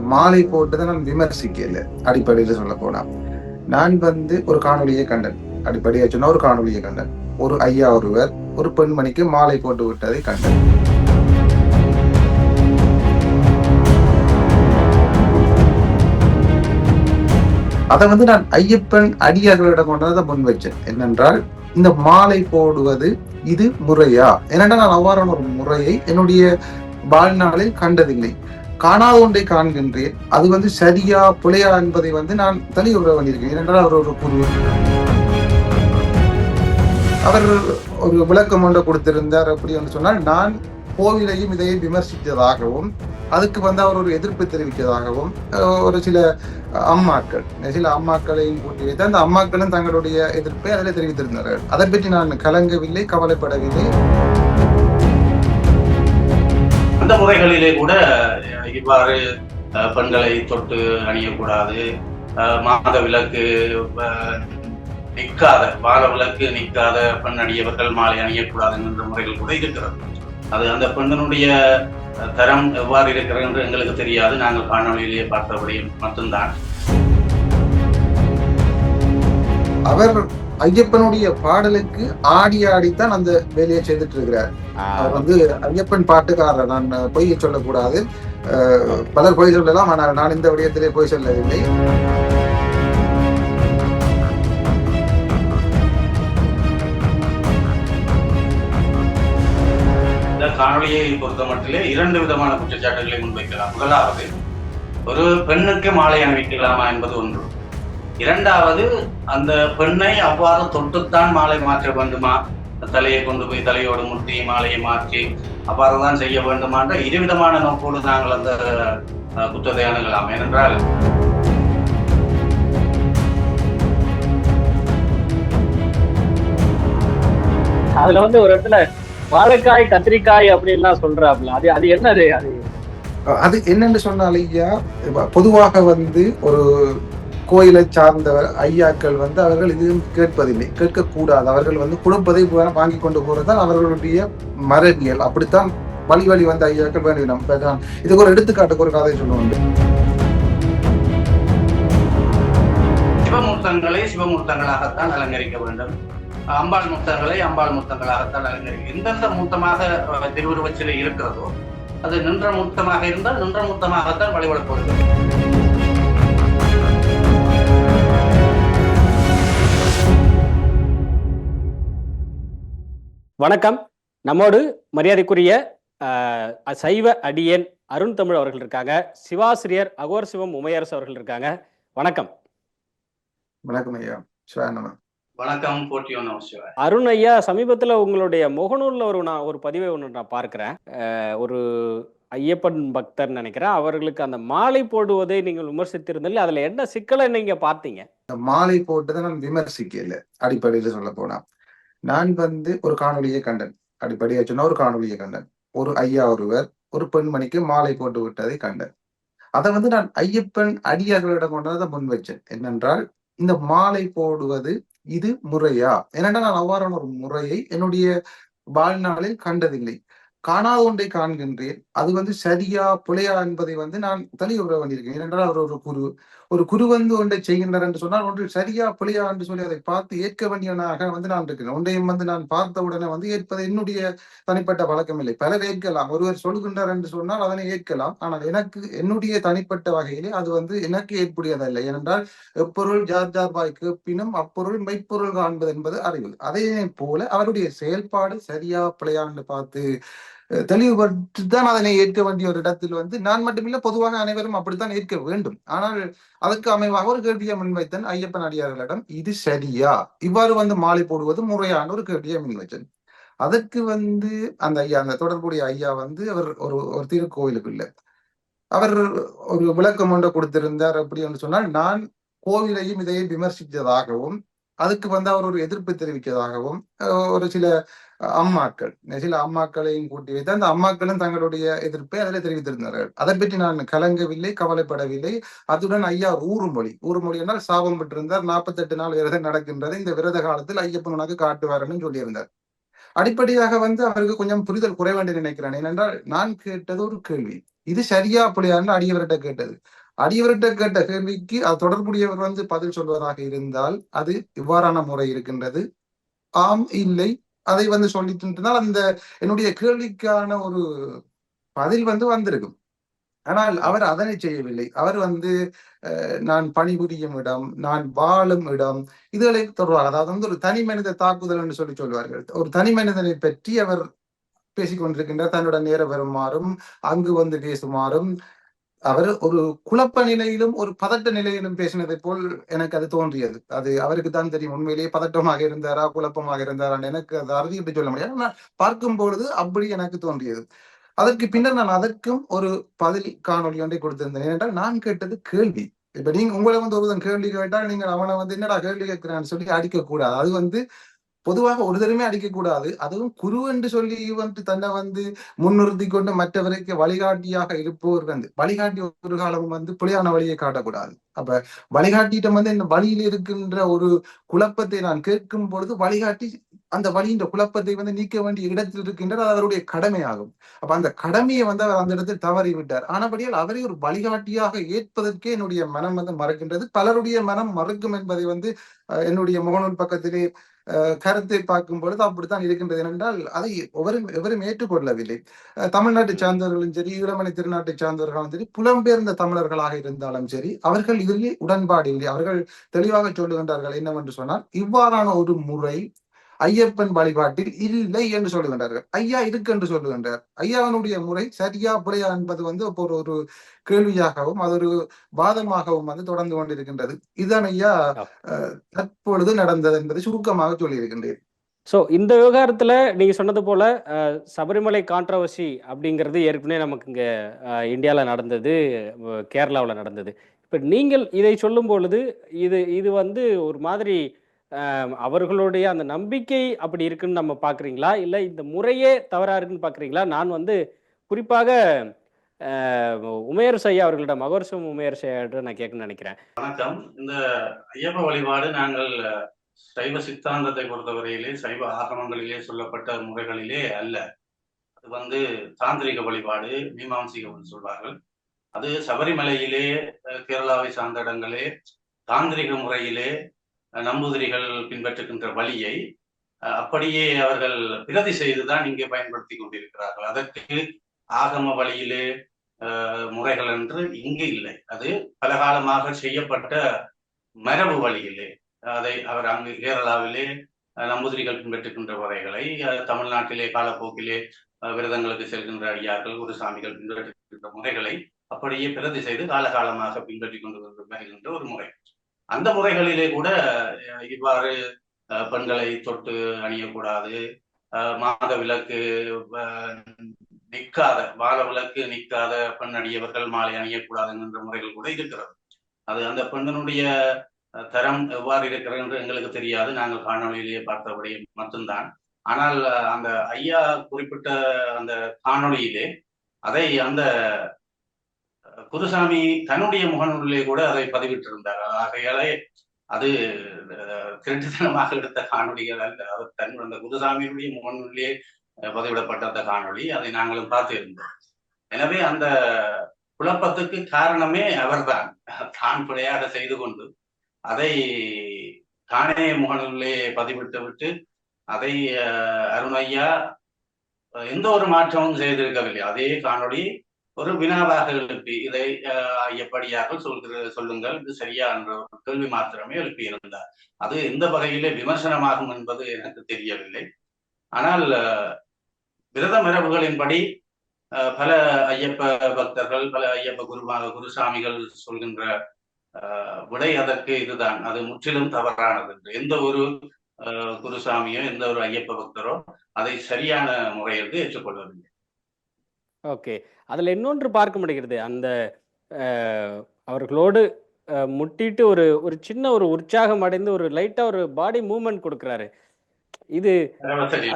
மாலை போட்டதை நான் விமர்சிக்கல. அடிப்படையில் சொல்ல போனா. நான் வந்து ஒரு காணொலியை கண்டேன். அடிப்படையா சொன்னா ஒரு காணொலியை கண்டேன். ஒரு ஐயா ஒருவர் ஒரு பெண்மணிக்கு மாலை போட்டு விட்டதை கண்டேன். அதை வந்து நான் ஐயப்பன் அடியார்களிடம் கொண்டதை முன் வச்சேன் என்னென்றால் இந்த மாலை போடுவது இது முறையா? ஏனென்றால் நான் அவ்வாறான ஒரு முறையை என்னுடைய வாழ்நாளில் கண்டதில்லை. காணாத ஒன்றை காண்கின்றேன். அது வந்து சரியா பிழையா என்பதை வந்து நான் தெளிவுற வேண்டியிருக்கேன் ஏனென்றால் அவர் ஒரு குரு அவர் ஒரு விளக்கம் ஒன்றை கொடுத்திருந்தார் அப்படி என்று சொன்னால் நான் கோவிலையும் இதையும் விமர்சித்ததாகவும் அதுக்கு வந்து அவர் ஒரு எதிர்ப்பு தெரிவித்ததாகவும் ஒரு சில அம்மாக்கள் சில அம்மாக்களையும் கூட்டி வைத்து அந்த அம்மாக்களும் தங்களுடைய எதிர்ப்பை அதில் தெரிவித்திருந்தார்கள். அதை பற்றி நான் கலங்கவில்லை கவலைப்படவில்லை. அந்த முறைகளிலே கூட இவ்வாறு பெண்களை தொட்டு அணியக்கூடாது மாத விளக்கு நிற்காத வார விளக்கு நிற்காத பெண் அணியவர்கள் மாலை அணியக்கூடாது என்ற முறைகள் கூட இருக்கிறது. அது அந்த பெண்ணினுடைய தரம் எவ்வாறு இருக்கிறது என்று எங்களுக்கு தெரியாது. நாங்கள் காணொலியிலேயே பார்த்தபடியும் மட்டும்தான். அவர் ஐயப்பனுடைய பாடலுக்கு ஆடி ஆடித்தான் அந்த வேலையை செய்துட்டு இருக்கிறார். அவர் வந்து ஐயப்பன் பாட்டுக்காரர். நான் பொய் சொல்லக்கூடாது. பலர் பொய் சொல்லலாம் ஆனால் நான் இந்த விடயத்திலே பொய் சொல்லவில்லை. இந்த காணொலியை பொறுத்த மட்டிலே இரண்டு விதமான குற்றச்சாட்டுகளை முன்வைக்கலாம். முதலாவது ஒரு பெண்ணுக்கு மாலை அணிவிக்கலாமா என்பது ஒன்று. இரண்டாவது அந்த பெண்ணை அவ்வாறு தொட்டுத்தான் மாலை மாற்ற வேண்டுமா? தலையை கொண்டு போய் தலையோடு முட்டி மாலையை மாற்றி அவ்வாறு தான் செய்ய வேண்டுமான்ற இருவிதமான நோக்கோடு நாங்கள் அந்த குற்றத்தை அணுகலாம் ஏனென்றால் அதுல வந்து ஒரு இடத்துல வாழைக்காய் கத்திரிக்காய் அப்படின்லாம் சொல்றாப்புல அது அது என்னது? அது அது என்னன்னு சொன்னால் ஐயா இப்ப பொதுவாக வந்து ஒரு கோயிலை சார்ந்தவர் ஐயாக்கள் வந்து அவர்கள் இதுவும் கேட்பதில்லை. கேட்கக்கூடாது. அவர்கள் வந்து குடும்பத்தை வாங்கி கொண்டு போறதுதான் அவர்களுடைய மரபியல். அப்படித்தான் வழி வழி வந்த ஐயாக்கள் வேண்டினோம் இதுக்கு ஒரு எடுத்துக்காட்டுக்கு ஒரு கதை சொல்லுவோம். சிவமூர்த்தங்களை சிவமூர்த்தங்களாகத்தான் அலங்கரிக்க வேண்டும். அம்பாள் மூர்த்தங்களை அம்பாள் மூர்த்தங்களாகத்தான் அலங்கரிக்க எந்தெந்த மூர்த்தமாக திருவுருவச்சிலை இருக்கிறதோ அது நின்ற மூர்த்தமாக இருந்தால் நின்ற மூர்த்தமாகத்தான் வழிபடப்படுகிறது வணக்கம். நம்மோடு மரியாதைக்குரிய ஆஹ், சைவ அடியன் அருண் தமிழ் அவர்கள் இருக்காங்க. சிவாசிரியர் அகோர் சிவம் உமையரசு அவர்கள் இருக்காங்க. வணக்கம். வணக்கம் ஐயா. வணக்கம் அருண் ஐயா சமீபத்துல உங்களுடைய முகநூல்ல ஒரு நான் ஒரு பதிவை ஒன்று நான் பார்க்கிறேன். ஒரு ஐயப்பன் பக்தர் நினைக்கிறேன். அவர்களுக்கு அந்த மாலை போடுவதை நீங்கள் விமர்சித்திருந்தீங்க அதுல என்ன சிக்கலை நீங்க பார்த்தீங்க? மாலை போட்டதை நான் விமர்சிக்கல. அடிப்படையில் சொல்ல போனா. நான் வந்து ஒரு காணொலியை கண்டேன். அடிப்படையாக சொன்னா ஒரு காணொலியை கண்டேன். ஒரு ஐயா ஒருவர் ஒரு பெண்மணிக்கு மாலை போட்டு விட்டதை கண்டேன். அதை வந்து நான் ஐயப்பன் அடியார்களிடம் கொண்டதை முன் வச்சேன். என்னென்றால் இந்த மாலை போடுவது இது முறையா? ஏனென்றா நான் அவ்வாறான ஒரு முறையை என்னுடைய வாழ்நாளில் கண்டதில்லை. காணாத ஒன்றை காண்கின்றேன். அது வந்து சரியா பிழையா என்பதை வந்து நான் தெளிவுற வேண்டியிருக்கேன் ஏனென்றால் அவர் ஒரு குரு. ஒரு குரு வந்து ஒன்றை செய்கின்றார் என்று சொன்னால் ஒன்று சரியா பிழையா என்று சொல்லி அதை பார்த்து ஏற்க வேண்டியவனாக வந்து நான் இருக்கிறேன். ஒன்றையும் வந்து நான் பார்த்த உடனே வந்து ஏற்பது என்னுடைய தனிப்பட்ட பழக்கம் இல்லை. பலர் ஏற்கலாம். ஒருவர் சொல்கின்றார் என்று சொன்னால் அதனை ஏற்கலாம். ஆனால் எனக்கு என்னுடைய தனிப்பட்ட வகையிலே அது வந்து எனக்கு ஏற்புடையதல்ல. ஏனென்றால் எப்பொருள் ஜார் ஜார் வாய் கேட்பினும் அப்பொருள் மெய்ப்பொருள் காண்பது என்பது அறிவு. அதே போல அவருடைய செயல்பாடு சரியா பிழையா என்று பார்த்து தெளிவுபட்டு தான் அதனை ஏற்க வேண்டிய ஒரு இடத்தில் வந்து நான் மட்டுமில்லை பொதுவாக அனைவரும் அப்படித்தான் ஏற்க வேண்டும். ஆனால் அதற்கு அமைவாக ஒரு கேள்வியை முன்வைத்தன் ஐயப்பன் அடியார்களிடம் இது சரியா? இவ்வாறு வந்து மாலை போடுவது முறையான ஒரு கேள்வியை முன்வைத்தன். அதற்கு வந்து அந்த ஐயா அந்த தொடர்புடைய ஐயா வந்து அவர் ஒரு ஒரு திருக்கோயிலுக்கு இல்லை. அவர் ஒரு விளக்கம் ஒன்றை கொடுத்திருந்தார் அப்படி என்று சொன்னால் நான் கோவிலையும் இதையும் விமர்சித்ததாகவும் அதுக்கு வந்து அவர் ஒரு எதிர்ப்பு தெரிவித்ததாகவும் ஒரு சில அம்மாக்கள். சில அம்மாக்களையும் கூட்டி வைத்து அந்த அம்மாக்களும் தங்களுடைய எதிர்ப்பை அதில் தெரிவித்திருந்தார்கள். அதை பற்றி நான் கலங்கவில்லை கவலைப்படவில்லை. அதுடன் ஐயா ஊறுமொழி. ஊறுமொழி என்றால் சாபம் பெற்றிருந்தார். நாற்பத்தெட்டு நாள் விரதம் நடக்கின்றது. இந்த விரத காலத்தில் ஐயப்பன் உனக்கு காட்டுவாருன்னு சொல்லியிருந்தார். அடிப்படையாக வந்து அவருக்கு கொஞ்சம் புரிதல் குறைவேண்டி நினைக்கிறேன். ஏனென்றால் நான் கேட்டது ஒரு கேள்வி. இது சரியா அப்படியான்னு அடியவர்கிட்ட கேட்டது. அடியவர்கிட்ட கேட்ட கேள்விக்கு அது தொடர்புடையவர் வந்து பதில் சொல்வதாக இருந்தால் அது இவ்வாறான முறை இருக்கின்றது. ஆம் இல்லை அதை வந்து சொல்லிட்டு இருந்தால் அந்த என்னுடைய கேள்விக்கான ஒரு பதில் வந்து வந்திருக்கும். ஆனால் அவர் அதனை செய்யவில்லை. அவர் வந்து அஹ், நான் பணிபுரியும் இடம் நான் வாழும் இடம் இதுகளை தொடர்பாக அதாவது வந்து ஒரு தனி மனித தாக்குதல் என்று சொல்லி சொல்வார்கள். ஒரு தனி மனிதனை பற்றி அவர் பேசிக்கொண்டிருக்கின்றார் தன்னுடன் நேர வருமாறும் அங்கு வந்து பேசுமாறும் அவர் ஒரு குழப்ப நிலையிலும் ஒரு பதட்ட நிலையிலும் பேசினதை போல் எனக்கு அது தோன்றியது. அது அவருக்கு தான் தெரியும். உண்மையிலேயே பதட்டமாக இருந்தாரா குழப்பமாக இருந்தாரா எனக்கு அது அறுதிட்டு சொல்ல முடியாது. ஆனால் பார்க்கும் பொழுது அப்படி எனக்கு தோன்றியது. அதற்கு பின்னர் நான் அதற்கும் ஒரு பதில் காணொலி ஒன்றை கொடுத்திருந்தேன். ஏனென்றால் நான் கேட்டது கேள்வி. இப்ப நீங்க உங்களை வந்து ஒருவன் கேள்வி கேட்டால் நீங்கள் அவனை வந்து என்னடா கேள்வி கேட்கிறான்னு சொல்லி அடிக்க கூடாது. அது வந்து பொதுவாக ஒரு தடவை அடிக்கக்கூடாது. அதுவும் குரு என்று சொல்லி வந்து தன்னை வந்து முன்னிறுத்தி கொண்டு மற்றவருக்கு வழிகாட்டியாக இருப்பவர் வந்து வழிகாட்டி ஒரு காலம் வந்து புலியான வழியை காட்டக்கூடாது. அப்ப வழிகாட்டியிடம் வந்து இந்த வழியில் இருக்கின்ற ஒரு குழப்பத்தை நான் கேட்கும் பொழுது வழிகாட்டி அந்த வழியின் குழப்பத்தை வந்து நீக்க வேண்டிய இடத்தில் இருக்கின்றது அது அவருடைய கடமையாகும். அப்ப அந்த கடமையை வந்து அவர் அந்த இடத்தில் தவறி விட்டார் ஆனபடியால் அவரை ஒரு வழிகாட்டியாக ஏற்பதற்கே என்னுடைய மனம் வந்து மறக்கின்றது. பலருடைய மனம் மறுக்கும் என்பதை வந்து அஹ், என்னுடைய முகநூல் பக்கத்திலே கருத்தை பார்க்கும் பொழுது அப்படித்தான் இருக்கின்றது. ஏனென்றால் அதை எவரும் எவரும் ஏற்றுக்கொள்ளவில்லை. தமிழ்நாட்டை சார்ந்தவர்களும் சரி ஈழமணி திருநாட்டை சார்ந்தவர்களும் சரி புலம்பெயர்ந்த தமிழர்களாக இருந்தாலும் சரி அவர்கள் இதில் உடன்பாடு இல்லை. அவர்கள் தெளிவாக சொல்லுகின்றார்கள் என்னவென்று சொன்னால் இவ்வாறான ஒரு முறை ஐயப்பன் வழிபாட்டில் இல்லை என்று சொல்லுகின்றார்கள் ஐயா இருக்கு என்று சொல்லுகின்றார் ஐயாவினுடைய முறை சரியா பிழையா என்பது வந்து இப்போ ஒரு ஒரு கேள்வியாகவும் அது ஒரு வாதமாகவும் வந்து தொடர்ந்து கொண்டிருக்கின்றது. இதுதான் ஐயா தற்பொழுது நடந்தது என்பதை சுருக்கமாக சொல்லியிருக்கின்றேன். ஸோ இந்த விவகாரத்துல நீங்க சொன்னது போல சபரிமலை கான்ட்ரவர்சி அப்படிங்கிறது ஏற்கனவே நமக்கு இங்க அஹ், இந்தியால நடந்தது கேரளாவுல நடந்தது. இப்ப நீங்கள் இதை சொல்லும் பொழுது இது இது வந்து ஒரு மாதிரி அவர்களுடைய அந்த நம்பிக்கை அப்படி இருக்குன்னு நம்ம பார்க்குறீங்களா? இல்லை இந்த முறையே தவறாக இருக்குன்னு பாக்குறீங்களா நான் வந்து குறிப்பாக அஹ், உமேர் சையா அவர்களிடம் மகோர்சம் உமேர் சையாட்ட நான் கேட்கணும்னு நினைக்கிறேன். வணக்கம். இந்த ஐயப்ப வழிபாடு நாங்கள் சைவ சித்தாந்தத்தை பொறுத்தவரையிலே சைவ ஆகமங்களிலே சொல்லப்பட்ட முறைகளிலே அல்ல. அது வந்து தாந்திரிக வழிபாடு மீமாம்சிகம் சொல்வார்கள். அது சபரிமலையிலே கேரளாவை சார்ந்த இடங்களே தாந்திரிக முறையிலே நம்பூதிரிகள் பின்பற்றுகின்ற வழியை அப்படியே அவர்கள் பிரதி செய்துதான் இங்கே பயன்படுத்தி கொண்டிருக்கிறார்கள். அதற்கு ஆகம வழியிலே முறைகள் என்று இங்கு இல்லை. அது பலகாலமாக செய்யப்பட்ட மரபு வழியிலே. அதை அவர் அங்கு கேரளாவிலே நம்பூதிரிகள் பின்பற்றுகின்ற முறைகளை தமிழ்நாட்டிலே காலப்போக்கிலே விரதங்களுக்கு செல்கின்ற அடியார்கள் குருசாமிகள் பின்பற்றுகின்ற முறைகளை அப்படியே பிரதி செய்து காலகாலமாக பின்பற்றி கொண்டு வருகின்ற ஒரு முறை. அந்த முறைகளிலே கூட இவ்வாறு பெண்களை தொட்டு அணியக்கூடாது. மாத விளக்கு நிற்காத வாழ விளக்கு நிற்காத பெண் அணியவர்கள் மாலை அணியக்கூடாது என்கின்ற முறைகள் கூட இருக்கிறது. அது அந்த பெண்ணினுடைய தரம் எவ்வாறு இருக்கிறது என்று எங்களுக்கு தெரியாது. நாங்கள் காணொளியிலேயே பார்த்தபடி மட்டும்தான். ஆனால் அந்த ஐயா குறிப்பிட்ட அந்த காணொலியிலே அதை அந்த குருசாமி தன்னுடைய முகநூலிலே கூட அதை பதிவிட்டிருந்தார். ஆகையாலே அது திருட்டுத்தனமாக எடுத்த காணொளிகள் அல்ல. அவர் தன் அந்த குருசாமியினுடைய முகநூலிலே பதிவிடப்பட்ட அந்த காணொளி. அதை நாங்களும் பார்த்திருந்தோம். எனவே அந்த குழப்பத்துக்கு காரணமே அவர்தான். தான் பிழையாக செய்து கொண்டு அதை தானே முகநூலிலே பதிவிட்டு விட்டு அதை அருணையா அருண் ஐயா எந்த ஒரு மாற்றமும் செய்திருக்கவில்லை. அதே காணொளி ஒரு வினாவாக எழுப்பி இதை அஹ், சொல்கிற சொல்லுங்கள். இது சரியா என்ற ஒரு கேள்வி மாத்திரமே எழுப்பி இருந்தார். அது எந்த வகையிலே விமர்சனமாகும் என்பது எனக்கு தெரியவில்லை. ஆனால் விரத மரபுகளின்படி அஹ், பல ஐயப்ப பக்தர்கள் பல ஐயப்ப குருமாக குருசாமிகள் சொல்கின்ற விடை அதற்கு இதுதான். அது முற்றிலும் தவறானது என்று. எந்த ஒரு அஹ், குருசாமியோ எந்த ஒரு ஐயப்ப பக்தரோ அதை சரியான முறையில் ஏற்றுக்கொள்ளவில்லை. ஓகே. அதுல இன்னொன்று பார்க்க முடிகிறது. அந்த அவர்களோடு முட்டிட்டு ஒரு ஒரு சின்ன ஒரு உற்சாகம் அடைந்து ஒரு லைட்டா ஒரு பாடி மூவ்மெண்ட் கொடுக்குறாரு. இது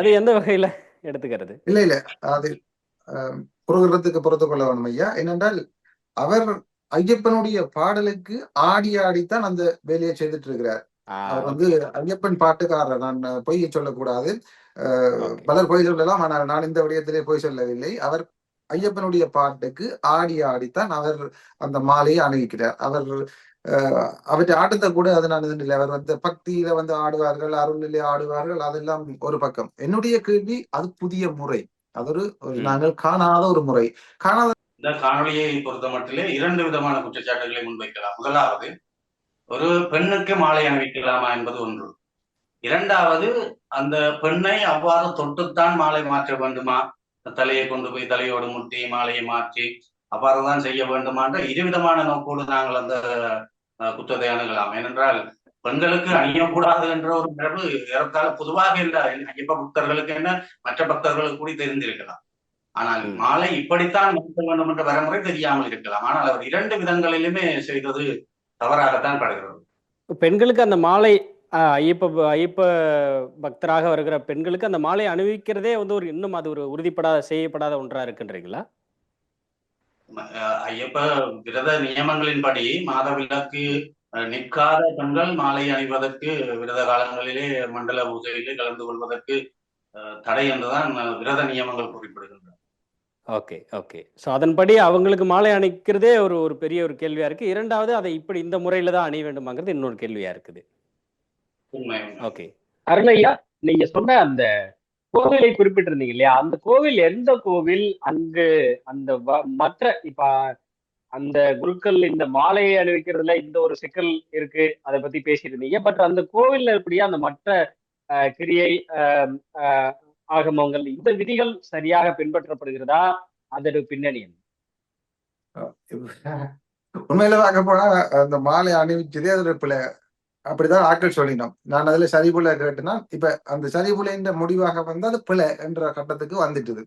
அது எந்த வகையில எடுத்துக்கிறது? இல்ல இல்ல. அது குறுகிறதுக்கு பொறுத்து கொள்ள வேணும் ஐயா. என்னென்றால் அவர் ஐயப்பனுடைய பாடலுக்கு ஆடி ஆடித்தான் அந்த வேலையை செய்துட்டு இருக்கிறார். அவர் வந்து ஐயப்பன் பாட்டுக்காரர். நான் பொய் சொல்லக்கூடாது. பலர் பொய் சொல்லலாம். ஆனால் நான் இந்த விடயத்திலே பொய் சொல்லவில்லை. அவர் ஐயப்பனுடைய பாட்டுக்கு ஆடி ஆடித்தான் அவர் அந்த மாலையை அணிவிக்கிறார். அவர் அவற்றை ஆட்டத்தை கூட அது நான் இதுல அவர் வந்து பக்தியில வந்து ஆடுவார்கள் அருளிலே ஆடுவார்கள் அதெல்லாம் ஒரு பக்கம். என்னுடைய கேள்வி அது புதிய முறை. அது ஒரு. நாங்கள் காணாத ஒரு முறை. காணாத இந்த காணொளியை பொறுத்த மட்டிலே இரண்டு விதமான குற்றச்சாட்டுகளை முன்வைக்கலாம். முதலாவது ஒரு பெண்ணுக்கு மாலை அணிவிக்கலாமா என்பது ஒன்று. இரண்டாவது அந்த பெண்ணை அவ்வாறு தொட்டுத்தான் மாலை மாற்ற வேண்டுமா? தலையை கொண்டு போய் தலையோடு முட்டி மாலையை மாற்றி அவ்வாறுதான் செய்ய வேண்டுமான்ற இருவிதமான நோக்கோடு நாங்கள் அந்த குற்றத்தை அணுகலாம் ஏனென்றால் பெண்களுக்கு அணியக்கூடாது என்ற ஒரு மரபு ஏறத்தாழ பொதுவாக இல்லை ஐயப்ப பக்தர்களுக்கு என்ன மற்ற பக்தர்களுக்கு கூட தெரிந்திருக்கலாம். ஆனால். மாலை இப்படித்தான் மாற்ற வேண்டும் என்ற வரமுறை தெரியாமல் இருக்கலாம். ஆனால் அவர் இரண்டு விதங்களிலுமே செய்தது தவறாகத்தான் படுகிறது. பெண்களுக்கு அந்த மாலை ஐயப்ப ஐயப்ப பக்தராக வருகிற பெண்களுக்கு அந்த மாலை அணிவிக்கிறதே வந்து ஒரு இன்னும் அது ஒரு உறுதிப்படாத செய்யப்படாத ஒன்றா இருக்குன்றீங்களா? ஐயப்ப விரத நியமங்களின்படி மாதவிலக்கு நிற்காத பெண்கள் மாலை அணிவதற்கு விரத காலங்களிலே மண்டல பூஜையிலே கலந்து கொள்வதற்கு தடை என்றுதான் விரத நியமங்கள் குறிப்பிடுகின்றன. Okay okay. ஸோ அதன்படி அவங்களுக்கு மாலை அணிக்கிறதே ஒரு ஒரு பெரிய ஒரு கேள்வியா இருக்கு. இரண்டாவது அதை இப்படி இந்த முறையில தான் அணிய வேண்டுமாங்கிறது இன்னொரு கேள்வியா இருக்குது. ஓகே. அருளையா நீங்க சொன்ன அந்த கோவிலை குறிப்பிட்டிருந்தீங்க இல்லையா? அந்த கோவில் எந்த கோவில்? அங்கு அந்த மற்ற இப்ப அந்த குருக்கள் இந்த மாலையை அணிவிக்கிறதுல இந்த ஒரு சிக்கல் இருக்கு அதை பத்தி பேசியிருந்தீங்க. பட் அந்த கோவில்ல இப்படியா அந்த மற்ற கிரியை ஆகமங்கள் இந்த விதிகள் சரியாக பின்பற்றப்படுகிறதா? அதோட பின்னணி? உண்மையில பார்க்க போனா அந்த மாலை அணிவிச்சதே அது ஒரு பிள்ளை அப்படிதான் ஆட்கள் சொல்லினோம். நான் அதுல சரிபுல கேட்டுனா இப்ப அந்த சரிபுலைன்ற முடிவாக வந்து அது பிழை என்ற கட்டத்துக்கு வந்துட்டுது.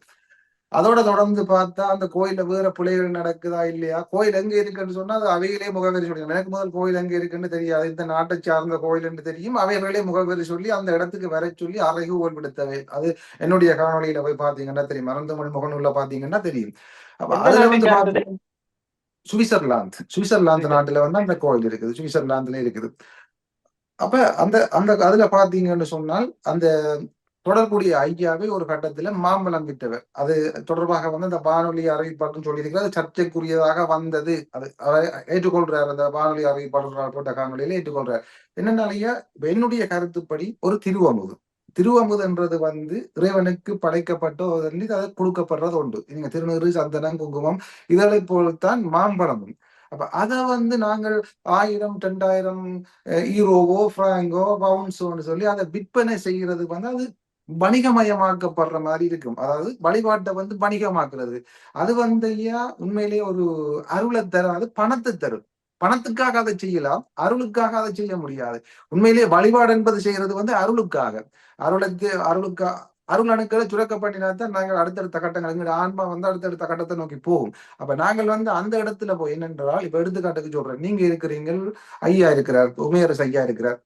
அதோட தொடர்ந்து பார்த்தா அந்த கோயில்ல வேற பிள்ளைகள் நடக்குதா இல்லையா? கோயில் எங்க இருக்குன்னு சொன்னா அது அவைகளே முகவரி சொல்லி எனக்கு முதல் கோயில் எங்க இருக்குன்னு தெரியாது. இந்த நாட்டை சார்ந்த கோயில் என்று தெரியும். அவைகளே முகவரி சொல்லி அந்த இடத்துக்கு வர சொல்லி அறைகூவல் விடுத்தவை அது என்னுடைய காணொளியில போய் பாத்தீங்கன்னா தெரியும். மறந்தமொழி முகநூல்ல பாத்தீங்கன்னா தெரியும். அப்ப அதுல வந்து? பாத்தீங்கன்னா சுவிட்சர்லாந்து. சுவிட்சர்லாந்து நாட்டுல வந்து அந்த கோயில் இருக்குது. சுவிட்சர்லாந்துல இருக்குது. அப்ப அந்த அந்த அதுல பாத்தீங்கன்னு சொன்னால் அந்த தொடர்புடைய ஐயாவை ஒரு கட்டத்துல மாம்பழம் விட்டவர். அது தொடர்பாக வந்து அந்த வானொலி அறிவிப்பாளர்னு சொல்லியிருக்கிறது அது சர்ச்சைக்குரியதாக வந்தது. அது ஏற்றுக்கொள்றார். அந்த வானொலி அறிவிப்பாளர் போட்ட காணொலியில ஏற்றுக்கொள்றார். என்னன்னாலயா என்னுடைய கருத்துப்படி ஒரு திருவமுது திருவமுதுன்றது வந்து இறைவனுக்கு படைக்கப்பட்ட அதை அது கொடுக்கப்படுறது உண்டு. நீங்க திருநீறு சந்தனம் குங்குமம் இதனை போல்தான் மாம்பழமும். அப்ப அதை வந்து நாங்கள் ஆயிரம் ரெண்டாயிரம் ஈரோவோ பிராங்கோ பவுன்ஸோன்னு சொல்லி அதை விற்பனை செய்யறது வந்து அது வணிகமயமாக்கப்படுற மாதிரி இருக்கும். அதாவது வழிபாட்டை வந்து வணிகமாக்குறது. அது வந்து ஐயா உண்மையிலேயே ஒரு அருளை தராது பணத்தை தரும். பணத்துக்காக அதை செய்யலாம். அருளுக்காக அதை செய்ய முடியாது. உண்மையிலேயே வழிபாடு என்பது செய்யறது வந்து அருளுக்காக. அருளுக்கு அருளுக்கா அருள் அணுக்களை சுரக்கப்பட்டினாத்தான் நாங்கள் அடுத்தடுத்த கட்டங்கள். எங்களுடைய ஆன்மா வந்து அடுத்தடுத்த கட்டத்தை நோக்கி போகும். அப்ப நாங்கள் வந்து அந்த இடத்துல போய் என்னென்றால் இப்ப எடுத்துக்காட்டுக்கு சொல்றேன். நீங்க இருக்கிறீங்க ஐயா இருக்கிறார் உமையரசு ஐயா இருக்கிறார்.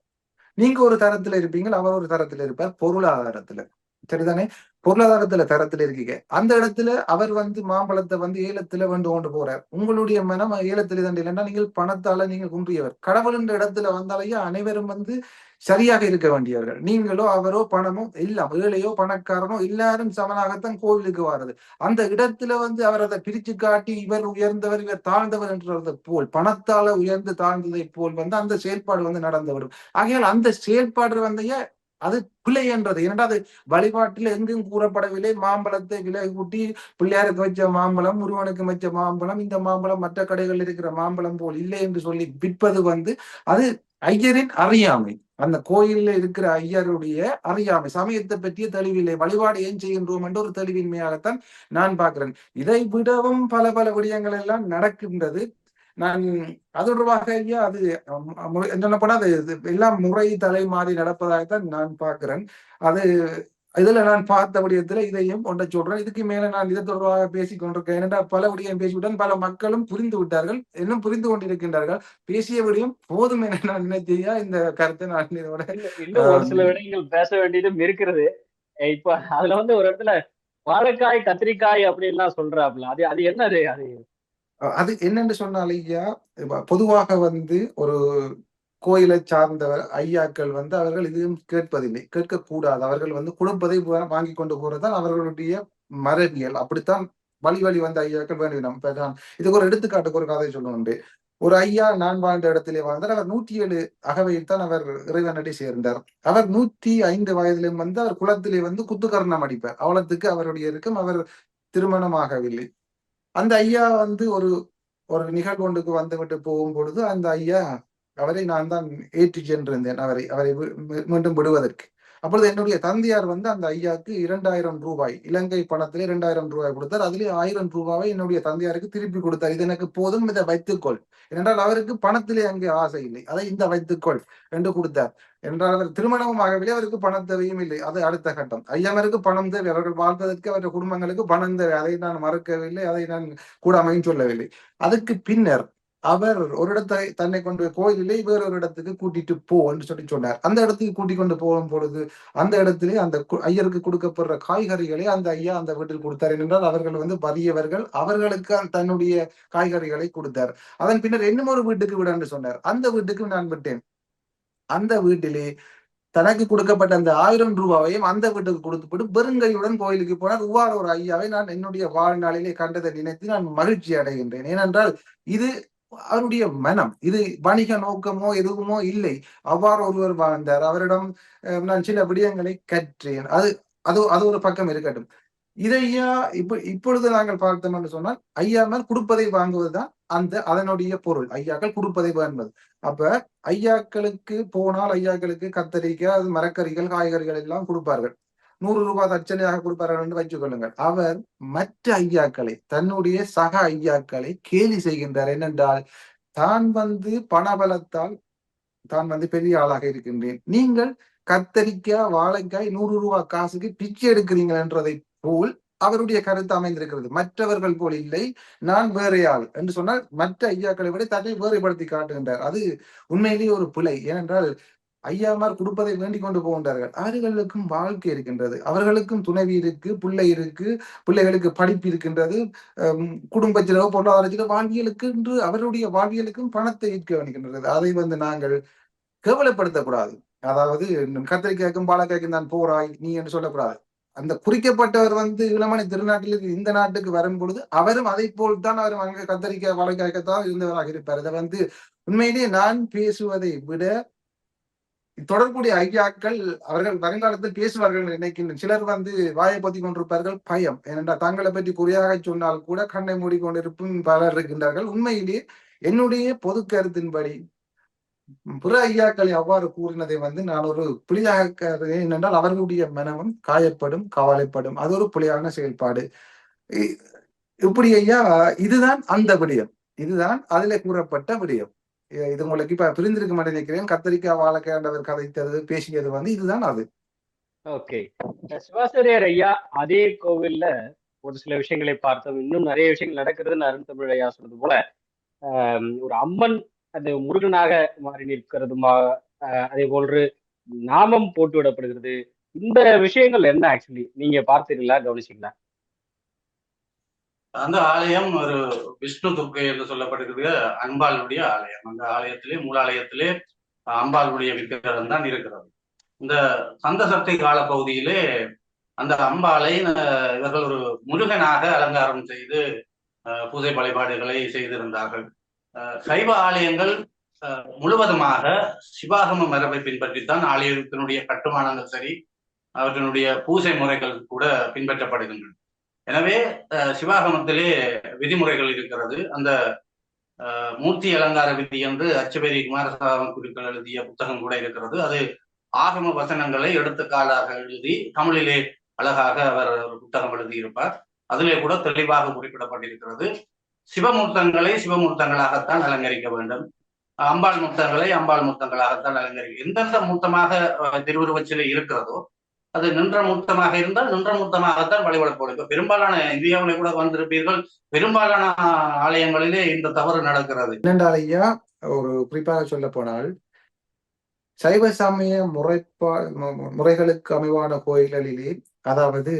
நீங்க ஒரு தரத்துல இருப்பீங்க அவர் ஒரு தரத்துல இருப்பார் பொருளாதாரத்துல. சரிதானே? பொருளாதாரத்துல தரத்துல இருக்கீங்க. அந்த இடத்துல அவர் வந்து மாம்பழத்தை வந்து ஏலத்துல வந்து கொண்டு போறார். உங்களுடைய மனம் ஏலத்தில் தான் இல்லைன்னா நீங்கள் பணத்தால நீங்க குன்றியவர். கடவுள்ன்ற இடத்துல வந்தாலேயே அனைவரும் வந்து சரியாக இருக்க வேண்டியவர்கள். நீங்களோ அவரோ பணமோ இல்ல ஏழையோ பணக்காரனோ எல்லாரும் சமனாகத்தான் கோவிலுக்கு வர்றது அந்த இடத்துல வந்து அவர் அதை பிரிச்சு காட்டி இவர் உயர்ந்தவர் இவர் தாழ்ந்தவர் என்றது போல் பணத்தால உயர்ந்து தாழ்ந்ததை போல் வந்து அந்த செயல்பாடு வந்து நடந்து வரும். ஆகையால் அந்த செயல்பாடு வந்து அது பிள்ளை என்றது. ஏனென்றால் அது வழிபாட்டில் எங்கும் கூறப்படவில்லை. மாம்பழத்தை விலை கூட்டி பிள்ளையாருக்கு வச்ச மாம்பழம் முருகனுக்கு வச்ச மாம்பழம் இந்த மாம்பழம் மற்ற கடைகளில் இருக்கிற மாம்பழம் போல் இல்லை என்று சொல்லி விற்பது வந்து அது ஐயரின் அறியாமை. அந்த கோயில்ல இருக்கிற ஐயருடைய அறியாமை. சமயத்தை பற்றிய தெளிவில்லை வழிபாடு ஏன் செய்கின்றோம் என்ற ஒரு தெளிவின்மையாகத்தான் நான் பார்க்கிறேன். இதை விடவும் பல பல விடயங்கள் எல்லாம் நடக்கின்றது. நான் அது தொடர்பாக ஐயா அது என்ன போனா அது எல்லாம் முறை தலை மாறி நடப்பதாகத்தான் நான் பார்க்கிறேன். அது இதுல நான் பார்த்த விடயத்துல இதையும் ஒன்றை சொல்றேன். இதுக்கு மேல நான் இதை தொடர்பாக பேசிக் கொண்டிருக்கேன் ஏனென்றால் பல விடயம் பேசிவிட்டேன் பல மக்களும் புரிந்து விட்டார்கள் இன்னும் புரிந்து கொண்டிருக்கின்றார்கள். பேசிய விடயம் போதும் என நான் நினைச்சையா இந்த கருத்தை நான் இதோட இன்னும் ஒரு சில விடயங்கள் பேச வேண்டியதும் இருக்கிறது. இப்ப அதுல வந்து ஒரு இடத்துல வாழைக்காய் கத்திரிக்காய் அப்படின்லாம் சொல்றாப்புல. அது அது என்னது? அது அது என்னன்னு சொன்னால் ஐயா பொதுவாக வந்து ஒரு கோயிலை சார்ந்தவர் ஐயாக்கள் வந்து அவர்கள் இதையும் கேட்பதில்லை. கேட்கக்கூடாது. அவர்கள் வந்து குடும்பத்தை வாங்கி கொண்டு போறதுதான் அவர்களுடைய மரபியல். அப்படித்தான் வழி வழி வந்த ஐயாக்கள் வேண்டும் இதுக்கு ஒரு எடுத்துக்காட்டுக்கு ஒரு கதை சொல்லுண்டு ஒரு ஐயா நான் வாழ்ந்த இடத்திலே வாழ்ந்தார். அவர் நூற்றி ஏழு அகவையில் தான் அவர் இறைவனடி சேர்ந்தார். அவர் நூற்றி ஐந்து வயதிலும் வந்து அவர் குளத்திலே வந்து குத்துக்கரணம் அடிப்பார். அவலத்துக்கு அவருடைய இருக்கும் அவர் திருமணமாகவில்லை. அந்த ஐயா வந்து ஒரு ஒரு நிகழ்வொன்றுக்கு வந்து விட்டு போகும் பொழுது அந்த ஐயா அவரை நான் தான் ஏற்றி சென்றிருந்தேன். அவரை அவரை மீண்டும் விடுவதற்கு. அப்பொழுது என்னுடைய தந்தையார் வந்து அந்த ஐயாவுக்கு இரண்டாயிரம் ரூபாய் இலங்கை பணத்திலே இரண்டாயிரம் ரூபாய் கொடுத்தார். அதிலே ஆயிரம் ரூபாவை என்னுடைய தந்தையாருக்கு திருப்பி கொடுத்தார். இது எனக்கு போதும் இதை வைத்துக்கொள். ஏனென்றால் அவருக்கு பணத்திலே அங்கே ஆசை இல்லை. அதை இந்த வைத்துக்கொள் என்று கொடுத்தார். என்றால் அவர் திருமணமும் ஆகவில்லை அவருக்கு பணம் தேவையும் இல்லை. அது அடுத்த கட்டம். ஐயமருக்கு பணம் தேவை அவர்கள் வாழ்வதற்கு அவருடைய குடும்பங்களுக்கு பணம் தேவை. அதை நான் மறக்கவில்லை அதை நான் கூடாமையும் சொல்லவில்லை. அதுக்கு பின்னர் அவர் ஒரு இடத்தை தன்னை கொண்டு போய் கோயிலிலே வேற ஒரு இடத்துக்கு கூட்டிட்டு போ என்று சொல்லி சொன்னார். அந்த இடத்துக்கு கூட்டிக் கொண்டு போகும் பொழுது அந்த இடத்திலே அந்த கு- ஐயருக்கு கொடுக்கப்படுற காய்கறிகளை அந்த ஐயா அந்த வீட்டில் கொடுத்தார். என்றால் அவர்கள் வந்து வறியவர்கள் அவர்களுக்கு தன்னுடைய காய்கறிகளை கொடுத்தார். அதன் பின்னர் இன்னும் ஒரு வீட்டுக்கு விட என்று சொன்னார். அந்த வீட்டுக்கு நான் விட்டேன். அந்த வீட்டிலே தனக்கு கொடுக்கப்பட்ட அந்த ஆயிரம் ரூபாவையும் அந்த வீட்டுக்கு கொடுத்துவிட்டு பெருங்கையுடன் கோயிலுக்கு போனால் இவ்வாறு ஒரு ஐயாவை நான் என்னுடைய வாழ்நாளிலே கண்டதை நினைத்து நான் மகிழ்ச்சி அடைகின்றேன். ஏனென்றால் இது அவருடைய மனம். இது வணிக நோக்கமோ எதுவுமோ இல்லை. அவ்வாறு ஒருவர் வாழ்ந்தார். அவரிடம் அஹ், நான் சில விடயங்களை கற்றேன். அது அது அது ஒரு பக்கம் இருக்கட்டும். இதையா இப்ப இப்பொழுது நாங்கள் பார்த்தோம் என்று சொன்னால் ஐயாமல் கொடுப்பதை வாங்குவதுதான் அந்த அதனுடைய பொருள். ஐயாக்கள் கொடுப்பதை வாங்குவது. அப்ப ஐயாக்களுக்கு போனால் ஐயாக்களுக்கு கத்தரிக்காய் அது மரக்கறிகள் காய்கறிகள் எல்லாம் கொடுப்பார்கள். நூறு ரூபாய் தட்சணையாக கொடுப்பார்கள் என்று வைத்துக் கொள்ளுங்கள். அவர் மற்ற ஐயாக்களை தன்னுடைய சக ஐயாக்களை கேலி செய்கின்றார். என்னென்றால் தான் வந்து பணபலத்தால் தான் வந்து பெரிய ஆளாக இருக்கின்றேன். நீங்கள் கத்தரிக்காய் வாழைக்காய் நூறு ரூபாய் காசுக்கு பிச்சை எடுக்கிறீங்கள் என்றதை போல் அவருடைய கருத்து அமைந்திருக்கிறது. மற்றவர்கள் போல் இல்லை. நான் வேறையாள் என்று சொன்னால் மற்ற ஐயாக்களை விட தன்னை வேறுபடுத்தி காட்டுகின்றார். அது உண்மையிலேயே ஒரு பிழை. ஏனென்றால் ஐயாமார் கொடுப்பதை வேண்டிக் கொண்டு போகின்றார்கள். அவர்களுக்கும் வாழ்க்கை இருக்கின்றது. அவர்களுக்கும் துணைவி இருக்கு பிள்ளை இருக்கு பிள்ளைகளுக்கு படிப்பு இருக்கின்றது. குடும்பத்திலோ பொருளாதாரத்திலோ வாழ்வியலுக்கு என்று அவருடைய வாழ்வியலுக்கும் பணத்தை ஈர்க்க வேண்டியிருக்கின்றது அதை வந்து நாங்கள் கேவலப்படுத்தக்கூடாது அதாவது கத்திரிக்காய்க்கும் பாலக்காய்க்கும் தான் போராய் நீ என்று சொல்லக்கூடாது அந்த குறிக்கப்பட்டவர் வந்து இளமணி திருநாட்டிலிருந்து இந்த நாட்டுக்கு வரும் பொழுது அவரும் அதை போல் தான் அவரும் அங்க கத்தரிக்க வாழைக்காய்க்கத்தான் இருந்தவராக இருப்பார். இதை வந்து உண்மையிலேயே நான் பேசுவதை விட தொடர்புடைய ஐயாக்கள் அவர்கள் வருங்காலத்தில் பேசுவார்கள் என்று நினைக்கின்றேன். சிலர் வந்து வாயை பத்தி கொண்டிருப்பார்கள் பயம். ஏனென்றால் தங்களை பற்றி குறியாக சொன்னால் கூட கண்ணை மூடிக்கொண்டிருப்பும் பலர் இருக்கின்றார்கள். உண்மையிலேயே என்னுடைய பொது கருத்தின்படி புற ஐயாக்களை அவ்வாறு கூறினதை வந்து நான் ஒரு புலியாக கருதுகிறேன். அவர்களுடைய மனமும் காயப்படும் கவலைப்படும். அது ஒரு புலியான செயல்பாடு. இ- இப்படி ஐயா இதுதான் அந்த விடயம். இதுதான் அதுல கூறப்பட்ட விடயம். இது உங்களுக்கு இப்ப பிரிந்திருக்க மாட்டேன் நினைக்கிறேன் கத்தரிக்காய் வாழைக்காண்டவர் கதைத்தது பேசியது வந்து இதுதான் அது. ஓகே. சிவாசாரியார் ஐயா அதே கோவில்ல ஒரு சில விஷயங்களை பார்த்தோம். இன்னும் நிறைய விஷயங்கள் நடக்கிறதுன்னு அருண்தமிழ் ஐயா சொன்னது போல ஒரு அம்மன் அது முருகனாக மாறி நிற்கிறதுமா அதே போன்று நாமம் போட்டு விடப்படுகிறது இந்த விஷயங்கள் என்ன ஆக்சுவலி நீங்க பார்த்தீங்களா கவனிச்சீங்களா அந்த ஆலயம் ஒரு விஷ்ணு துர்க்கை என்று சொல்லப்படுகிறது. அம்பாளுடைய ஆலயம். அந்த ஆலயத்திலே மூலாலயத்திலே அம்பாளுடைய விக்கிரகம் தான் இருக்கிறது. இந்த சந்த சக்தி கால பகுதியிலே அந்த அம்பாளை இவர்கள் ஒரு முருகனாக அலங்காரம் செய்து பூஜை வழிபாடுகளை செய்திருந்தார்கள். சைவ ஆலயங்கள் முழுவதுமாக சிவாகம மரபை பின்பற்றித்தான் ஆலயத்தினுடைய கட்டுமானங்கள் சரி அவற்றினுடைய பூஜை முறைகள் கூட பின்பற்றப்படுகின்றன. எனவே சிவாகமத்திலே விதிமுறைகள் இருக்கிறது. அந்த மூர்த்தி அலங்கார விதி என்று அச்சுவேரி குமாரசாமி குருக்கள் எழுதிய புத்தகம் கூட இருக்கிறது. அது ஆகம வசனங்களை எடுத்துக்காலாக எழுதி தமிழிலே அழகாக அவர் ஒரு புத்தகம் எழுதியிருப்பார். அதிலே கூட தெளிவாக குறிப்பிடப்பட்டிருக்கிறது. சிவமூர்த்தங்களை சிவமூர்த்தங்களாகத்தான் அலங்கரிக்க வேண்டும். அம்பாள் மூர்த்தங்களை அம்பாள் மூர்த்தங்களாகத்தான் அலங்கரிக்க எந்தெந்த மூர்த்தமாக அஹ், திருவுருவச்சிலை இருக்கிறதோ அது நின்ற மூர்த்தமாக இருந்தால் நின்ற மூர்த்தமாகத்தான் வழிபடப்படும் இப்ப பெரும்பாலான இந்தியாவில் கூட வந்திருப்பீர்கள். பெரும்பாலான ஆலயங்களிலே இந்த தவறு நடக்கிறது. என்னென்றால் ஐயா ஒரு குறிப்பாக சொல்ல போனால் சைவ சமய முறைப்பா முறைகளுக்கு அமைவான கோயில்களிலே அதாவது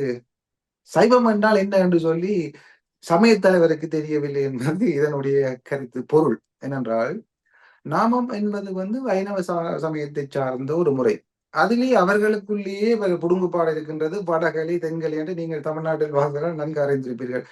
சைவம் என்றால் என்ன என்று சொல்லி சமயத் தலைவருக்கு தெரியவில்லை என்பது இதனுடைய கருத்து பொருள். என்னென்றால் நாமம் என்பது வந்து வைணவ ச- சமயத்தை சார்ந்த ஒரு முறை. அதிலே அவர்களுக்குள்ளேயே புடுங்குப்பாடு இருக்கின்றது. வடகளி தென்கலை என்று நீங்கள் தமிழ்நாட்டில் வாழ்ந்தால் நன்கு அறிந்திருப்பீர்கள்.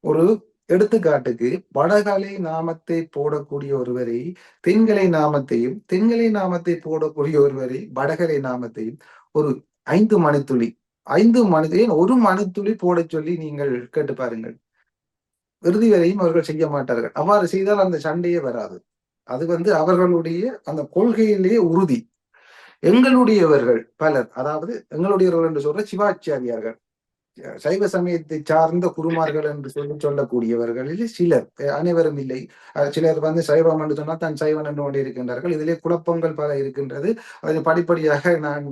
ஒரு எடுத்துக்காட்டுக்கு வடகலை நாமத்தை போடக்கூடிய ஒருவரை தென்கலை நாமத்தையும் தென்கலை நாமத்தை போடக்கூடிய ஒருவரை வடகலை நாமத்தையும் ஒரு ஐந்து மணித்துளி. ஐந்து மனிதன் ஒரு மணித்துளி போட சொல்லி நீங்கள் கேட்டு பாருங்கள். இறுதி வரையும் அவர்கள் செய்ய மாட்டார்கள். அவ்வாறு செய்தால் அந்த சண்டையே வராது. அது வந்து அவர்களுடைய அந்த கொள்கையிலேயே உறுதி. எங்களுடையவர்கள் பலர் அதாவது எங்களுடையவர்கள் என்று சொல்ற சிவாச்சாரியார்கள் சைவ சமயத்தை சார்ந்த குருமார்கள் என்று சொல்லி சொல்லக்கூடியவர்களில் சிலர் அனைவரும் இல்லை. சிலர் வந்து சைவம் என்று சொன்னால் தான் சைவன் என்று கொண்டு இருக்கின்றார்கள். இதிலே குழப்பங்கள் பல இருக்கின்றது. அதை படிப்படியாக நான்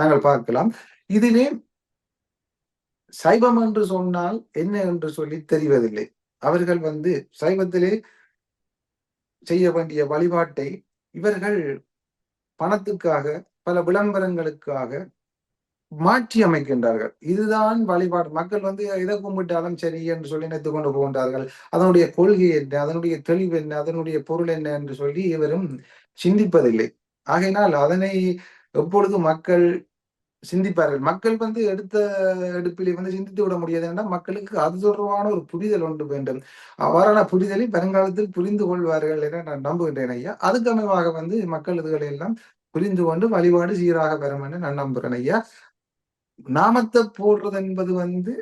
நாங்கள் பார்க்கலாம். இதிலே சைவம் என்று சொன்னால் என்ன என்று சொல்லி தெரிவதில்லை. அவர்கள் வந்து சைவத்திலே செய்ய வேண்டிய வழிபாட்டை இவர்கள் பணத்துக்காக பல விளம்பரங்களுக்காக மாற்றி அமைக்கின்றார்கள். இதுதான் வழிபாடு. மக்கள் வந்து எதை கும்பிட்டாலும் சரி என்று சொல்லி நினைத்து கொண்டு போகின்றார்கள். அதனுடைய கொள்கை என்ன? அதனுடைய தெளிவு என்ன? அதனுடைய பொருள் என்ன என்று சொல்லி இவரும் சிந்திப்பதில்லை. ஆகையினால் அதனை எப்பொழுது மக்கள் சிந்திப்பார்கள். மக்கள் வந்து எடுத்த எடுப்பிலே வந்து சிந்தித்து விட முடியாது என்றால் மக்களுக்கு அது தொடர்பான ஒரு புரிதல் ஒன்று வேண்டும். அவ்வாறான புரிதலை வருங்காலத்தில் புரிந்து கொள்வார்கள் என நான் நம்புகின்றேன் ஐயா. அதுக்கு அமைவாக வந்து மக்கள் இதுகளை எல்லாம் புரிந்து கொண்டு வழிபாடு சீராக பெறும் என்று நான் நம்புகிறேன் ஐயா. நாமத்தை போடுறது என்பது வந்து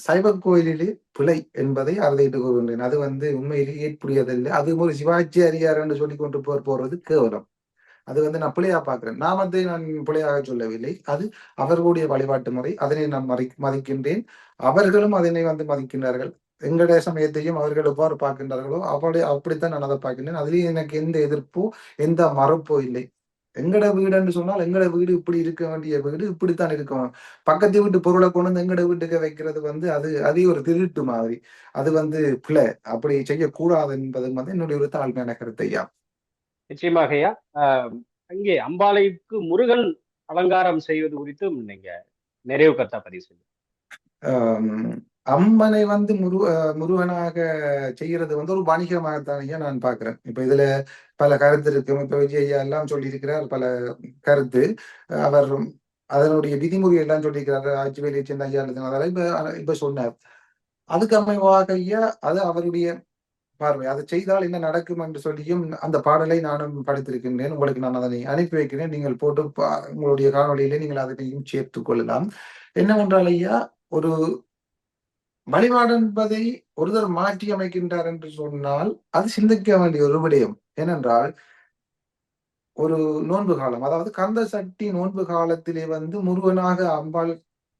சைவ கோயிலிலே பிழை என்பதை அறுதிட்டு கூறுகின்றேன். அது வந்து உண்மையிலே ஏற்புடையதில்லை. அது ஒரு சிவாச்சாரியார் என்று சொல்லி கொண்டு போர் போறது கேவலம். அது வந்து நான் பிழையா பார்க்கிறேன். வந்து நான் பிழையாக சொல்லவில்லை. அது அவர்களுடைய வழிபாட்டு முறை. அதனை நான் மதி மதிக்கின்றேன். அவர்களும் அதனை வந்து மதிக்கின்றார்கள். எங்களுடைய சமயத்தையும் அவர்கள் எவ்வாறு பார்க்கின்றார்களோ அப்படி அப்படித்தான் நான் அதை பார்க்கின்றேன். அதுலேயும் எனக்கு எந்த எதிர்ப்போ எந்த மறுப்போ இல்லை. எங்கட வீடுன்னு சொன்னால் எங்கட வீடு இப்படி இருக்க வேண்டிய வீடு இப்படித்தான் இருக்கும் பக்கத்து வீட்டு பொருளை கொண்டு வந்து எங்கட வீட்டுக்கு வைக்கிறது வந்து அது அதே ஒரு திருட்டு மாதிரி. அது வந்து பிள்ளை அப்படி செய்யக்கூடாது என்பது வந்து என்னுடைய ஒரு தாழ்மையான கருத்தையா? நிச்சயமாக ஐயா அங்கே அம்பாளைக்கு முருகன் அலங்காரம் செய்வது குறித்தும் நீங்க நிறைவு கத்தா பதிவு செய்யுங்க அம்மனை வந்து முரு முருகனாக செய்யறது வந்து ஒரு வணிகமாகத்தானையா நான் பாக்குறேன் இப்ப இதுல பல கருத்து இருக்கும் இப்ப விஜய் ஐயா எல்லாம் சொல்லியிருக்கிறார் பல கருத்து. அவர் அதனுடைய விதிமுறை எல்லாம் சொல்லியிருக்கிறார். ஆட்சி வேலையை சேர்ந்த ஐயா எழுதினதால இப்ப இப்ப சொன்னார். அதுக்கு அமைவாக ஐயா அது அவருடைய பார்வை அதை செய்தால் என்ன நடக்கும் என்று சொல்லியும் அந்த பாடலை நானும் படித்திருக்கின்றேன். உங்களுக்கு நான் அதனை அனுப்பி வைக்கிறேன். நீங்கள் போட்டு உங்களுடைய காணொலியிலே நீங்கள் அதனையும் சேர்த்துக் கொள்ளலாம். என்னவென்றால் ஐயா ஒரு வழிபாடு என்பதை ஒருவர் மாற்றி அமைக்கின்றார் என்று சொன்னால் அது சிந்திக்க வேண்டிய ஒரு விடயம். ஏனென்றால் ஒரு நோன்பு காலம் அதாவது கந்த சட்டி நோன்பு காலத்திலே வந்து முருகனாக அம்பாள்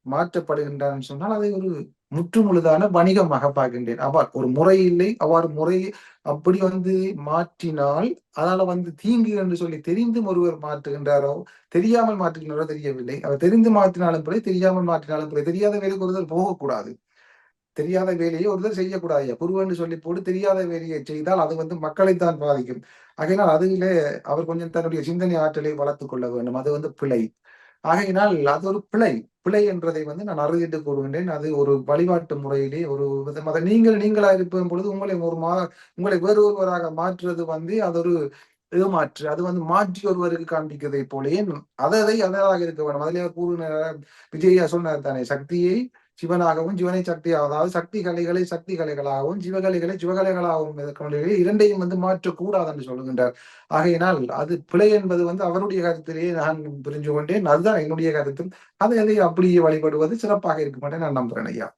மாற்றப்படுகின்றார் சொன்னால் அதை ஒரு முற்றுமுழுதான வணிகமாக பார்க்கின்றேன். அவ்வாறு ஒரு முறை இல்லை அவ்வாறு முறை அப்படி வந்து மாற்றினால் அதனால வந்து தீங்கு என்று சொல்லி தெரிந்தும் ஒருவர் மாற்றுகின்றாரோ தெரியாமல் மாற்றுகின்றாரோ தெரியவில்லை. அவர் தெரிந்து மாற்றினாலும் பிறகு தெரியாமல் மாற்றினாலும் பிறகு தெரியாத வேலைக்கு ஒருத்தர் போகக்கூடாது. தெரியாத வேலையை ஒருத்தர் செய்யக்கூடாது. குருவன்னு சொல்லி போட்டு தெரியாத வேலையை செய்தால் அது வந்து மக்களைத்தான் பாதிக்கும். ஆகையினால் அதிலே அவர் கொஞ்சம் தன்னுடைய சிந்தனை ஆற்றலை வளர்த்து கொள்ள வேண்டும். அது வந்து பிழை. ஆகையினால் அது ஒரு பிழை. பிழை என்றதை வந்து நான் அறுதிட்டு கூறுகின்றேன். அது ஒரு வழிபாட்டு முறையிலே ஒரு விதமாக நீங்கள் நீங்களா இருப்பதும் பொழுது உங்களை ஒரு மா உங்களை வேறு ஒருவராக மாற்றுறது வந்து அது ஒரு ஏமாற்று. அது வந்து மாற்றி ஒருவருக்கு காண்பிக்கிறதை போலேயே அதை அதாக இருக்க வேண்டும். அதிலே கூறுகிற விஜயா சொன்னார் தானே சக்தியை சிவனாகவும் சிவனை சக்தி அதாவது சக்தி கலைகளை சக்தி கலைகளாகவும் சிவகலைகளை சிவகலைகளாகவும் இரண்டையும் வந்து மாற்றக்கூடாது என்று சொல்லுகின்றார். ஆகையினால் அது பிழை என்பது வந்து அவருடைய கருத்திலேயே நான் புரிஞ்சு கொண்டேன். அதுதான் என்னுடைய கருத்தும். அதை அதை அப்படியே வழிபடுவது சிறப்பாக இருக்க நான் நம்புறேன் ஐயா.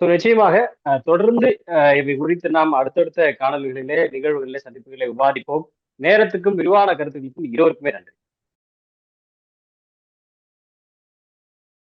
ஸோ நிச்சயமாக தொடர்ந்து இவை குறித்து நாம் அடுத்தடுத்த காணொலிகளிலே நிகழ்வுகளிலே சந்திப்புகளை விவாதிப்போம். நேரத்துக்கும் விரிவான கருத்துக்களுக்கும் இருவருக்குமே நன்றி.